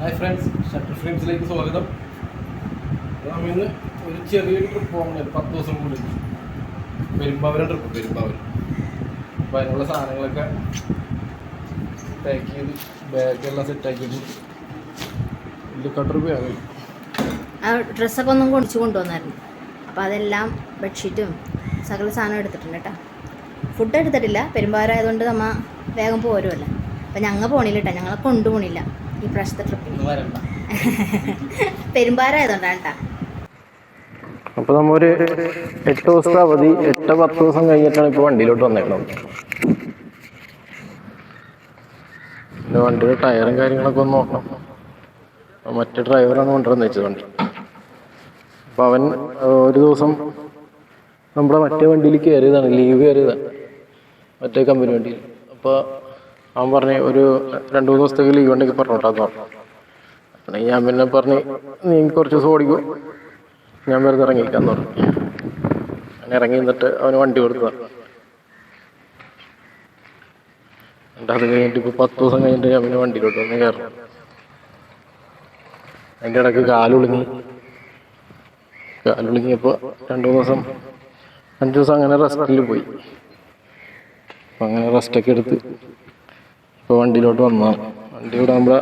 Hi friends shutter ഫ്രെയിംസിലേക്ക് സ്വാഗതം. നമ്മൾ ഇന്ന് ഒരു ചെറിയൊരു ട്രിപ്പ് പോകുന്നത് പത്ത് ദിവസം കൂടി. പെരുമ്പാവരം ട്രിപ്പ് പെരുമ്പാവരം. അപ്പോൾ അതിനുള്ള സാധനങ്ങളൊക്കെ പാക്ക് ചെയ്ത് ബാഗെല്ലാം സെറ്റാക്കിയിട്ട് രൂപയാകും ആ ഡ്രസ്സൊക്കെ ഒന്നും കൊണ്ടിച്ചു കൊണ്ടുവന്നായിരുന്നു. അപ്പോൾ അതെല്ലാം ബെഡ്ഷീറ്റും സകല സാധനം എടുത്തിട്ടുണ്ട് കേട്ടോ. ഫുഡ് എടുത്തിട്ടില്ല. പെരുമ്പാവൂരായതുകൊണ്ട് നമ്മൾ വേഗം പോരുമല്ലോ അപ്പം ഞങ്ങൾ പോണില്ല കേട്ടോ. ഞങ്ങളെ കൊണ്ടുപോണില്ല ഈ പ്രാവശ്യത്തെ ട്രിപ്പ് ഇന്ന് ആയതുകൊണ്ടാണ് കേട്ടോ അപ്പോൾ നമ്മൊരു എട്ട് ദിവസത്തെ അവധി എട്ട് പത്ത് ദിവസം കഴിഞ്ഞിട്ടാണ് ഇപ്പൊ വണ്ടിയിലോട്ട് വന്നേക്കുന്നത് പിന്നെ വണ്ടിയുടെ ടയറും കാര്യങ്ങളൊക്കെ ഒന്ന് നോക്കണം. അപ്പോൾ മറ്റേ ഡ്രൈവറാണ് കൊണ്ടുവരുന്ന വെച്ചത് വണ്ടി. അപ്പൊ അവൻ ഒരു ദിവസം നമ്മുടെ മറ്റേ വണ്ടിയിൽ കയറിയതാണ് ലീവ് കയറിയതാണ്. മറ്റേ കമ്പനി വണ്ടിയിൽ. അപ്പോൾ അവൻ പറഞ്ഞു ഒരു രണ്ട് മൂന്ന് ദിവസത്തേക്ക് ലീവ് ഉണ്ടെങ്കിൽ പറഞ്ഞോട്ടാന്ന് പറഞ്ഞു. അപ്പം ഞാൻ പിന്നെ പറഞ്ഞ് നീ കുറച്ച് ദിവസം ഓടിക്കും. ഞാൻ വെറുതെ ഇറങ്ങിക്കാന്ന് പറഞ്ഞു. അങ്ങനെ ഇറങ്ങി നിന്നിട്ട് അവന് വണ്ടി കൊടുത്തതാണ് എന്നിട്ട് അത് കഴിഞ്ഞിട്ട് ഇപ്പോൾ പത്ത് ദിവസം കഴിഞ്ഞിട്ട് ഞാൻ പിന്നെ വണ്ടിയിലോട്ട് വന്ന് കയറണം അതിന്റെ ഇടയ്ക്ക് കാലുളുങ്ങി കാലുളുങ്ങിയപ്പോൾ രണ്ട് മൂന്ന് ദിവസം അഞ്ച് ദിവസം അങ്ങനെ റെസ്റ്റിൽ പോയി. അപ്പം അങ്ങനെ റെസ്റ്റൊക്കെ എടുത്ത് ഇപ്പോൾ വണ്ടിയിലോട്ട് വന്നു വണ്ടി ഇവിടെ നമ്മുടെ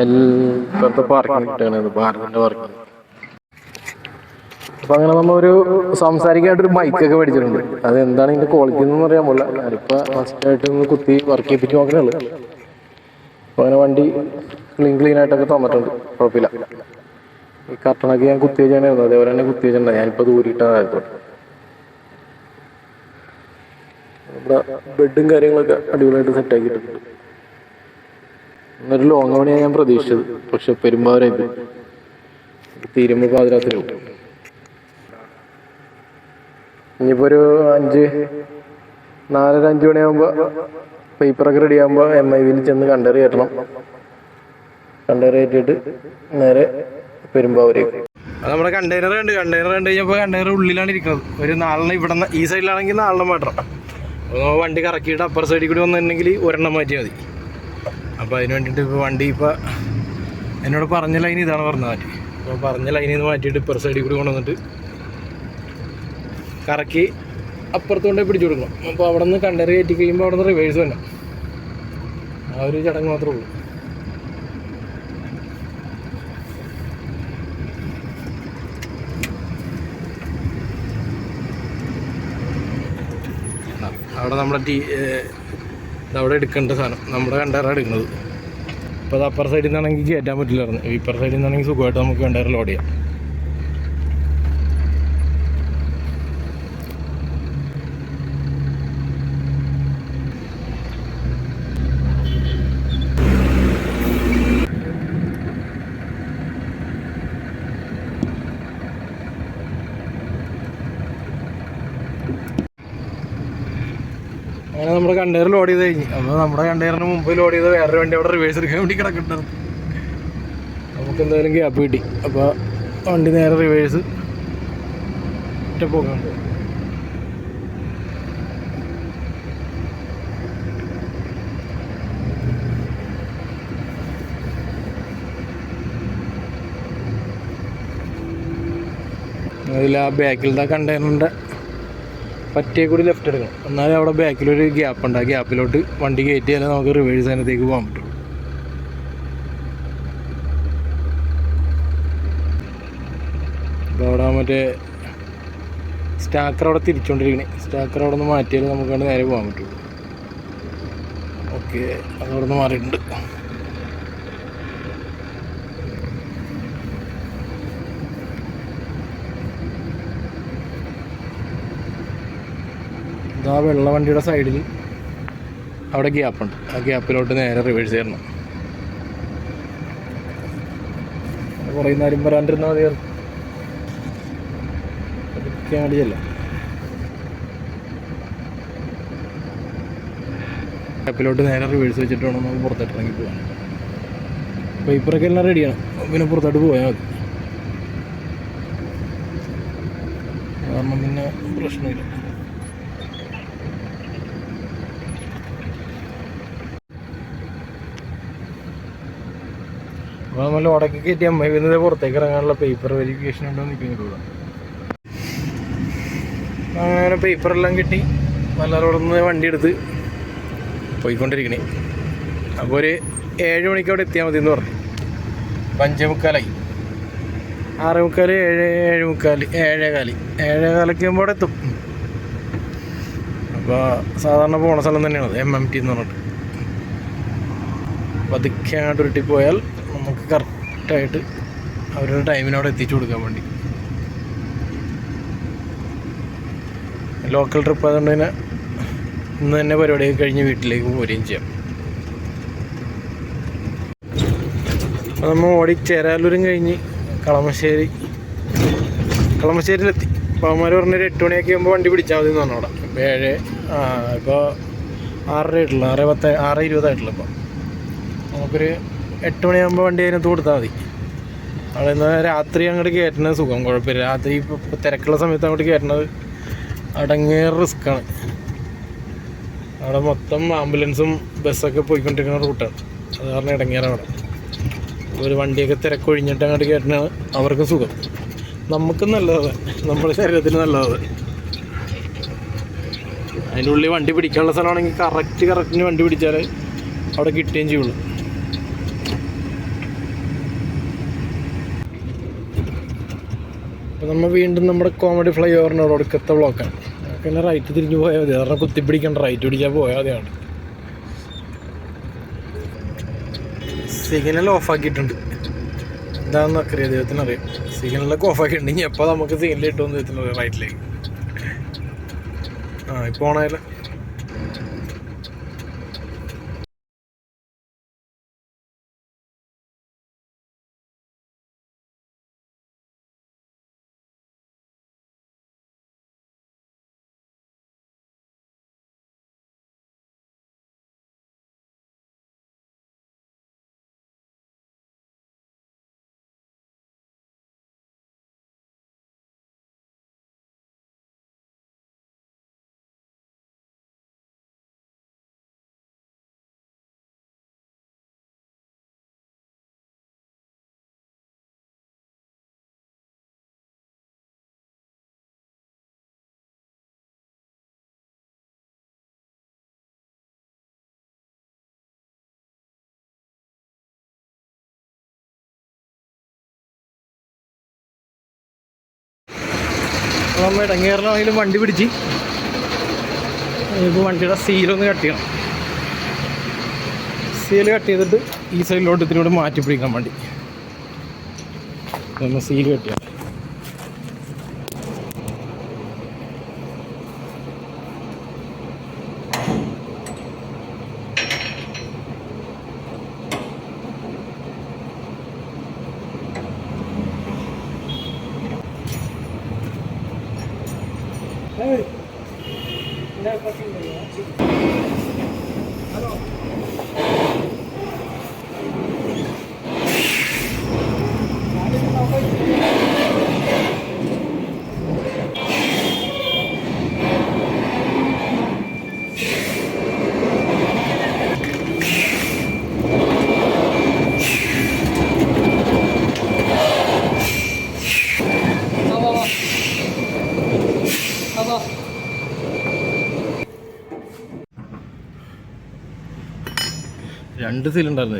എല്ലാത്ത പാർക്കിംഗ് കിട്ടുകയാണ് ഭാരതിന്റെ പാർക്കിംഗ് അപ്പൊ അങ്ങനെ നമ്മ ഒരു സംസാരിക്കാനായിട്ടൊരു മൈക്കൊക്കെ മേടിച്ചിട്ടുണ്ട്. അത് എന്താണ് ഇതിന്റെ ക്വാളിറ്റി എന്നൊന്നും അറിയാൻ പോലെ ഞാനിപ്പോൾ ഫസ്റ്റ് ആയിട്ട് ഒന്ന് കുത്തി വർക്ക് ചെയ്യിപ്പിച്ച് നോക്കണേ ഉള്ളു. അപ്പൊ അങ്ങനെ വണ്ടി ക്ലീൻ ക്ലീൻ ആയിട്ടൊക്കെ തന്നിട്ടുണ്ട്. കുഴപ്പമില്ല. ഈ കർട്ടണൊക്കെ ഞാൻ കുത്തി വെച്ചാണ് അതേപോലെ തന്നെ കുത്തി വെച്ചിട്ടുണ്ടായിരുന്നു ഞാനിപ്പോ ദൂരിട്ടായിരുന്നു നമ്മുടെ ബെഡും കാര്യങ്ങളൊക്കെ അടിപൊളിയായിട്ട് സെറ്റ് ആക്കിയിട്ടുണ്ട്. എന്നൊരു ലോങ് പണിയാണ് ഞാൻ പ്രതീക്ഷിച്ചത്. പക്ഷെ പെരുമ്പാവരായി തീരുമ്പോൾ പാതിരാത്രി പോകും ഇനിയിപ്പോൾ ഒരു അഞ്ച് നാലര അഞ്ച് മണിയാകുമ്പോൾ പേപ്പറൊക്കെ റെഡി ആകുമ്പോൾ എം ഐ വിയിൽ ചെന്ന് കണ്ടറി കയറ്റണം കണ്ടറി കയറ്റിയിട്ട് നേരെ പെരുമ്പാവൂരേക്ക്. അത് നമ്മുടെ കണ്ടെയ്നർ കണ്ട് കണ്ടെയ്നർ കണ്ടു കഴിഞ്ഞപ്പോൾ കണ്ടെയ്നർ ഉള്ളിലാണ് ഇരിക്കുന്നത് ഒരു നാലെണ്ണം ഇവിടെ ഈ സൈഡിലാണെങ്കിൽ നാലെണ്ണം നമ്മൾ വണ്ടി കറക്കിയിട്ട് അപ്പർ സൈഡിൽ കൂടി വന്നിട്ടുണ്ടെങ്കിൽ ഒരെണ്ണം മാറ്റിയാൽ മതി. അപ്പോൾ അതിന് വേണ്ടിയിട്ട് ഇപ്പോൾ വണ്ടി ഇപ്പോൾ എന്നോട് പറഞ്ഞ ലൈൻ ഇതാണ് പറഞ്ഞത് മാറ്റി. അപ്പോൾ പറഞ്ഞ ലൈനിൽ നിന്ന് മാറ്റിയിട്ട് ഇപ്പർ സൈഡിൽ കൂടി കൊണ്ടുവന്നിട്ട് കറക്കി അപ്പുറത്ത് കൊണ്ടേ പിടിച്ചു കൊടുക്കണം. അപ്പോൾ അവിടെ നിന്ന് കണ്ടറി കയറ്റി കഴിയുമ്പോൾ അവിടെ നിന്ന് റിവേഴ്സ് വേണം ആ ഒരു ചടങ്ങ് മാത്രമേ ഉള്ളൂ. അവിടെ നമ്മുടെ ടീ അവിടെ എടുക്കേണ്ട സാധനം. നമ്മുടെ കണ്ടേറാണ് എടുക്കുന്നത്. ഇപ്പോൾ അത് അപ്പർ സൈഡിൽ നിന്നാണെങ്കിൽ കയറ്റാൻ പറ്റില്ലായിരുന്നു. ഇപ്പർ സൈഡിൽ നിന്നാണെങ്കിൽ സുഖമായിട്ട് നമുക്ക് കണ്ടേറ് ലോഡ് ചെയ്യാം അങ്ങനെ നമ്മുടെ കണ്ടെയ്നർ ലോഡ് ചെയ്ത് കഴിഞ്ഞ്. അപ്പോൾ നമ്മുടെ കണ്ടെയ്നറിന് മുമ്പ് ലോഡ് ചെയ്ത് വേറെ വണ്ടി അവിടെ റിവേഴ്സ് എടുക്കാൻ വേണ്ടി കിടക്കുന്നുണ്ടായിരുന്നു നമുക്ക് എന്തായാലും ഗ്യാപ്പ് കിട്ടി. അപ്പോൾ വണ്ടി നേരെ റിവേഴ്സ് ഒറ്റ പോകാണ്ട് അതിൽ ആ ബാക്കിലത്തെ കണ്ടെയ്നറിന്റെ പറ്റിയ കൂടി ലെഫ്റ്റ് എടുക്കണം. എന്നാലും അവിടെ ബാക്കിലൊരു ഗ്യാപ്പ് ഉണ്ട്. ആ ഗ്യാപ്പിലോട്ട് വണ്ടി കയറ്റിയാലേ നമുക്ക് റിവേഴ്സ് അതിനകത്തേക്ക് പോകാൻ പറ്റുള്ളൂ അവിടെ മറ്റേ സ്റ്റാക്കർ അവിടെ തിരിച്ചുകൊണ്ടിരിക്കണേ സ്റ്റാക്കർ അവിടെ നിന്ന് മാറ്റിയാലേ നമുക്ക് നേരെ പോകാൻ പറ്റുള്ളൂ ഓക്കെ അതവിടെ നിന്ന് മാറിയിട്ടുണ്ട്. ഇതാ വെള്ള വണ്ടിയുടെ സൈഡിൽ അവിടെ ഗ്യാപ്പുണ്ട് ആ ഗ്യാപ്പിലോട്ട് നേരെ റിവേഴ്സ് ചെയ്യണം കുറേ നേരം വരാണ്ടിരുന്നാൽ മതിയായിരുന്നു അങ്ങോട്ട് ഗ്യാപ്പിലോട്ട് നേരെ റിവേഴ്സ് വെച്ചിട്ട് വേണം നമുക്ക് പുറത്തോട്ട് ഇറങ്ങി പോകാൻ. പേപ്പറൊക്കെ എല്ലാം റെഡിയാണ് പിന്നെ പുറത്തോട്ട് പോയാൽ മതി. കാരണം പിന്നെ പ്രശ്നമില്ല. അപ്പോൾ നമ്മൾ ഉടക്കി കയറ്റി എം ഐ പുറത്തേക്ക് ഇറങ്ങാനുള്ള പേപ്പർ വെരിഫിക്കേഷൻ ഉണ്ടോ നിൽക്കുന്നത് അങ്ങനെ പേപ്പറെല്ലാം കിട്ടി. നല്ലവരോട് നിന്ന് വണ്ടി എടുത്ത് പോയിക്കൊണ്ടിരിക്കണേ. അപ്പോൾ ഒരു ഏഴ് മണിക്ക് അവിടെ എത്തിയാൽ മതി എന്ന് പറഞ്ഞു. അപ്പം അഞ്ചേ മുക്കാലായി. ആറേ മുക്കാൽ ഏഴ് ഏഴ് മുക്കാൽ ഏഴേ ഏഴേകാലൊക്കെ ഏഴേ കാലൊക്കെ ആകുമ്പോൾ അവിടെ എത്തും. അപ്പോൾ സാധാരണ പോണ സ്ഥലം തന്നെയാണ് എം എം ടി എന്ന് പറഞ്ഞിട്ട്. പതുക്കെ അങ്ങോട്ട് ഉരുട്ടി പോയാൽ നമുക്ക് കറക്റ്റായിട്ട് അവരുടെ ടൈമിനോട് എത്തിച്ചു കൊടുക്കാൻ വേണ്ടി. ലോക്കൽ ട്രിപ്പ് ആയതുകൊണ്ട് തന്നെ ഇന്ന് തന്നെ പരിപാടിയൊക്കെ കഴിഞ്ഞ് വീട്ടിലേക്ക് പോരുകയും ചെയ്യാം. അപ്പോൾ നമ്മൾ ഓടി ചേരാലൂരും കഴിഞ്ഞ് കളമശ്ശേരി കളമശ്ശേരിയിലെത്തി. അപ്പോൾ പറഞ്ഞൊരു എട്ട് മണിയൊക്കെ ആകുമ്പോൾ വണ്ടി പിടിച്ചാൽ മതി എന്ന് പറഞ്ഞു അവിടെ. ഇപ്പോൾ ഏഴ് ഇപ്പോൾ ആറര ആയിട്ടുള്ളൂ ആറ് പത്ത് ആറ് ഇരുപതായിട്ടുള്ളൂ ഇപ്പോൾ നമുക്കൊരു എട്ട് മണിയാകുമ്പോൾ വണ്ടി അതിനകത്ത് കൊടുത്താൽ മതി. അവിടെ നിന്ന് രാത്രി അങ്ങോട്ട് കയറ്റുന്നത് സുഖം കുഴപ്പമില്ല. രാത്രി ഇപ്പോൾ തിരക്കുള്ള സമയത്ത് അങ്ങോട്ട് കയറ്റുന്നത് അടങ്ങിയ റിസ്ക്കാണ് അവിടെ മൊത്തം ആംബുലൻസും ബസ്സൊക്കെ പോയിക്കൊണ്ടിരിക്കുന്ന റൂട്ടാണ് അത് കാരണം ഇടങ്ങേറാണ് അവിടെ. ഒരു വണ്ടിയൊക്കെ തിരക്കൊഴിഞ്ഞിട്ട് അങ്ങോട്ട് കയറ്റണത് അവർക്ക് സുഖം. നമുക്കും നല്ലത് നമ്മുടെ ശരീരത്തിന് നല്ലത് അതിനുള്ളിൽ വണ്ടി പിടിക്കാനുള്ള സ്ഥലമാണെങ്കിൽ കറക്റ്റ് കറക്റ്റിന് വണ്ടി പിടിച്ചാൽ അവിടെ കിട്ടുകയും ചെയ്യുള്ളൂ അപ്പോൾ നമ്മൾ വീണ്ടും നമ്മുടെ കോമഡി ഫ്ലൈ ഓവറിനോട് ഒടുക്കത്തെ ബ്ലോക്കാണ് പിന്നെ റൈറ്റ് തിരിഞ്ഞു പോയാൽ മതി. കാരണം കുത്തിപ്പിടിക്കണ്ട റൈറ്റ് പിടിച്ചാൽ പോയാൽ മതിയാണ് സിഗ്നൽ ഓഫാക്കിയിട്ടുണ്ട് എന്താണെന്നൊക്കെ അറിയാം ദൈവത്തിന് അറിയാം. സിഗ്നലൊക്കെ ഓഫാക്കിയിട്ടുണ്ട് ഇനി എപ്പോൾ നമുക്ക് സിഗ്നൽ കിട്ടുമെന്ന് ദൈവത്തിന് അറിയാം. റൈറ്റിലേക്ക് ആ ഇപ്പോൾ ഓണായാലും നമ്മൾ ഇടങ്ങേറിനാണെങ്കിലും വണ്ടി പിടിച്ച് ഇപ്പോൾ വണ്ടിയുടെ സീലൊന്ന് കട്ട് ചെയ്യണം. സീൽ കട്ട് ചെയ്തിട്ട് ഈ സൈഡിലോട്ട് ഇതിലൂടെ മാറ്റി പിടിക്കാൻ വേണ്ടി. നമ്മൾ സീൽ കട്ട് ചെയ്യാം രണ്ട് സീലുണ്ടായിരുന്നു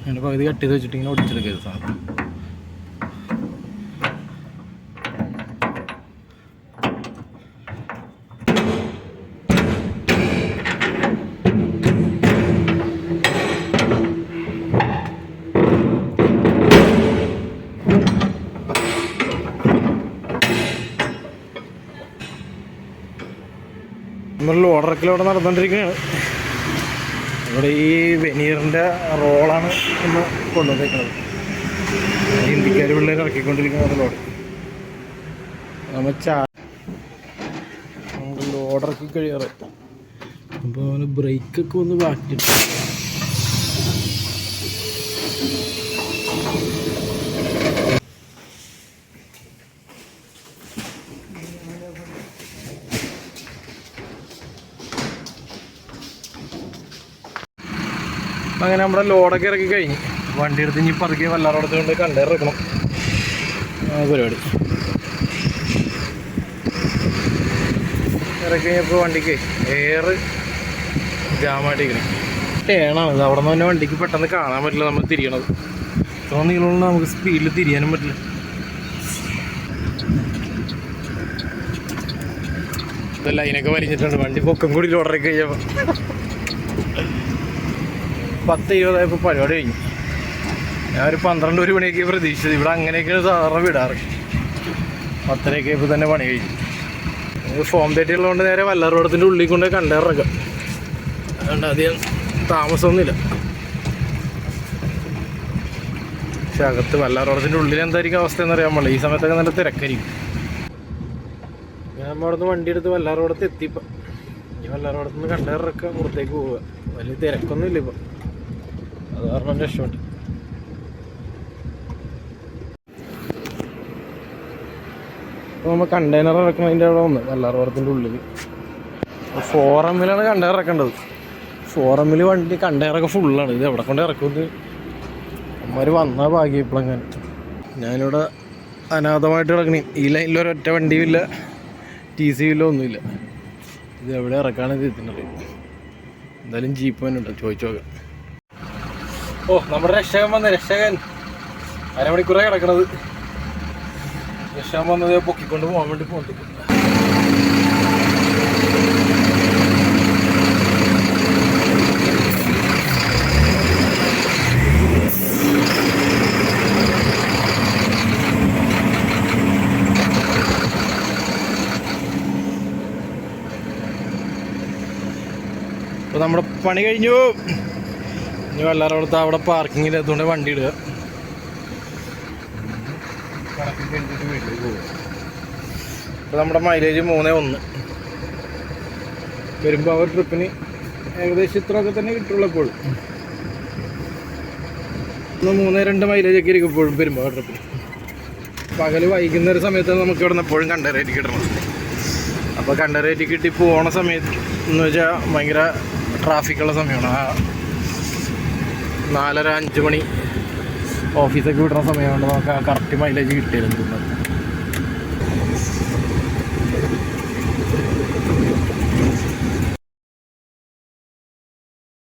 അതിന് പകുതി കട്ട് ചെയ്ത് വെച്ചിട്ട് ഇങ്ങനെ ഒടിച്ചെടുക്കരുത് സാധനം. ഒക്കെ ഇവിടെ നടന്നുകൊണ്ടിരിക്കുകയാണ് ഇവിടെ ഈ വെനീറിന്റെ റോളാണ് ഇന്ന് കൊണ്ടുവന്നേക്കുന്നത്. ഹിന്ദിക്കാർ പിള്ളേർ ഇറക്കിക്കൊണ്ടിരിക്കുന്ന ലോഡ് നമ്മൾ ചാ ലോഡ് ഇറക്കി കഴിയാറ് അപ്പോൾ അവന് ബ്രേക്കൊക്കെ ഒന്ന് ബാക്കിയിട്ട് അങ്ങനെ നമ്മുടെ ലോഡൊക്കെ ഇറക്കി കഴിഞ്ഞ്. വണ്ടി എടുത്ത് ഇനി പതുക്കെ വല്ലാറോടത്ത് കൊണ്ട് കണ്ടേറിറക്കണം ആ പരിപാടി. ഇറക്കി കഴിഞ്ഞപ്പോൾ വണ്ടിക്ക് എയർ ജാമായിട്ടിരിക്കണം. ടേണാണ് അവിടെ നിന്ന് തന്നെ വണ്ടിക്ക് പെട്ടെന്ന് കാണാൻ പറ്റില്ല നമ്മൾ തിരിയണത്. ഇത്ര നീളമുള്ള നമുക്ക് സ്പീഡിൽ തിരിയാനും പറ്റില്ല. ലൈനൊക്കെ വലിഞ്ഞിട്ടുണ്ട്. വണ്ടി പൊക്കം കൂടി ലോഡറി കഴിഞ്ഞപ്പോൾ പത്ത് ഇരുപതായപ്പോൾ പരിപാടി കഴിഞ്ഞു. ഞാൻ ഒരു പന്ത്രണ്ട് ഒരു മണിയൊക്കെ പ്രതീക്ഷിച്ചത്. ഇവിടെ അങ്ങനെയൊക്കെയാണ് സാധാരണ വിടാറ്. പത്തരയൊക്കെ ഇപ്പോൾ തന്നെ പണി കഴിഞ്ഞു. ഫോം തേറ്റി ഉള്ളതുകൊണ്ട് നേരെ വല്ലാറോടത്തിന്റെ ഉള്ളിൽ കൊണ്ട് കണ്ടേറക്കാം അതുകൊണ്ട് അധികം താമസമൊന്നുമില്ല. പക്ഷെ അകത്ത് വല്ലാറോടത്തിന്റെ ഉള്ളിൽ എന്തായിരിക്കും അവസ്ഥ എന്നറിയാൻ പാടില്ല. ഈ സമയത്തൊക്കെ നല്ല തിരക്കായിരിക്കും. ഞാൻ അവിടെ നിന്ന് വണ്ടി എടുത്ത് വല്ലാറോടത്ത് എത്തിപ്പം ഇനി വല്ലാറോടത്ത് നിന്ന് കണ്ടേറിറക്കുക പുറത്തേക്ക് പോവുക. വലിയ തിരക്കൊന്നുമില്ല ഇപ്പം. കാരണം ഷോട്ട് അപ്പോൾ നമ്മൾ കണ്ടെയ്നർ ഇറക്കുന്നതിന്റെ അവിടെ വന്ന് വല്ലാറോടത്തിന്റെ ഉള്ളിൽ ഫോറമ്മിലാണ് കണ്ടെയ്നർ ഇറക്കേണ്ടത്. ഫോറമ്മിൽ വണ്ടി കണ്ടെയ്നറൊക്കെ ഫുള്ളാണ് ഇത് എവിടെ കൊണ്ട് ഇറക്കുന്നത് അമ്മമാർ വന്നാൽ ഭാഗ്യം ഞാൻ ഞാനിവിടെ അനാഥമായിട്ട് കിടക്കണേ. ഈ ലൈനിൽ ഒരൊറ്റ വണ്ടിയുമില്ല ടി സി ഇല്ല ഒന്നുമില്ല. ഇത് എവിടെ ഇറക്കാണെന്ന് എത്തിനറിയാം എന്തായാലും ജീപ്പ് തന്നെ ഉണ്ടോ? ചോദിച്ചു നോക്കാം. ഓ നമ്മുടെ രക്ഷകൻ വന്ന് രക്ഷകൻ. അരമണിക്കൂറായി കിടക്കണത്. രക്ഷകൻ വന്നത് പൊക്കിക്കൊണ്ട് പോകാൻ വേണ്ടി പോകുന്നുണ്ട് അപ്പോൾ നമ്മുടെ പണി കഴിഞ്ഞു. ഇനി വല്ലാറോടത്ത് അവിടെ പാർക്കിങ്ങിൽ എത്തുകൊണ്ട് വണ്ടി ഇടുക. കണക്ക് കഴിഞ്ഞിട്ട് വീട്ടിലേക്ക് പോകും. അപ്പോൾ നമ്മുടെ മൈലേജ് മൂന്നേ ഒന്ന്. വരുമ്പോൾ അവർ ട്രിപ്പിന് ഏകദേശം ഇത്രയൊക്കെ തന്നെ കിട്ടുള്ളൂ എപ്പോഴും മൂന്ന് രണ്ട് മൈലേജ് ഒക്കെ ഇരിക്കും എപ്പോഴും വരുമ്പോൾ ട്രിപ്പിന് പകൽ വൈകുന്നേര സമയത്താണ് നമുക്ക് ഇവിടെ നിന്ന് എപ്പോഴും കണ്ടറേറ്റ് കിട്ടണം. അപ്പോൾ കണ്ടറേറ്റ് കിട്ടി പോണ സമയത്ത് എന്ന് വെച്ചാൽ ഭയങ്കര ട്രാഫിക്കുള്ള സമയമാണ്. ആ നാലര അഞ്ച് മണി. ഓഫീസൊക്കെ വിടുന്ന സമയമാണ് നമുക്ക് കറക്റ്റ് മൈലേജ് കിട്ടിയിരുന്നു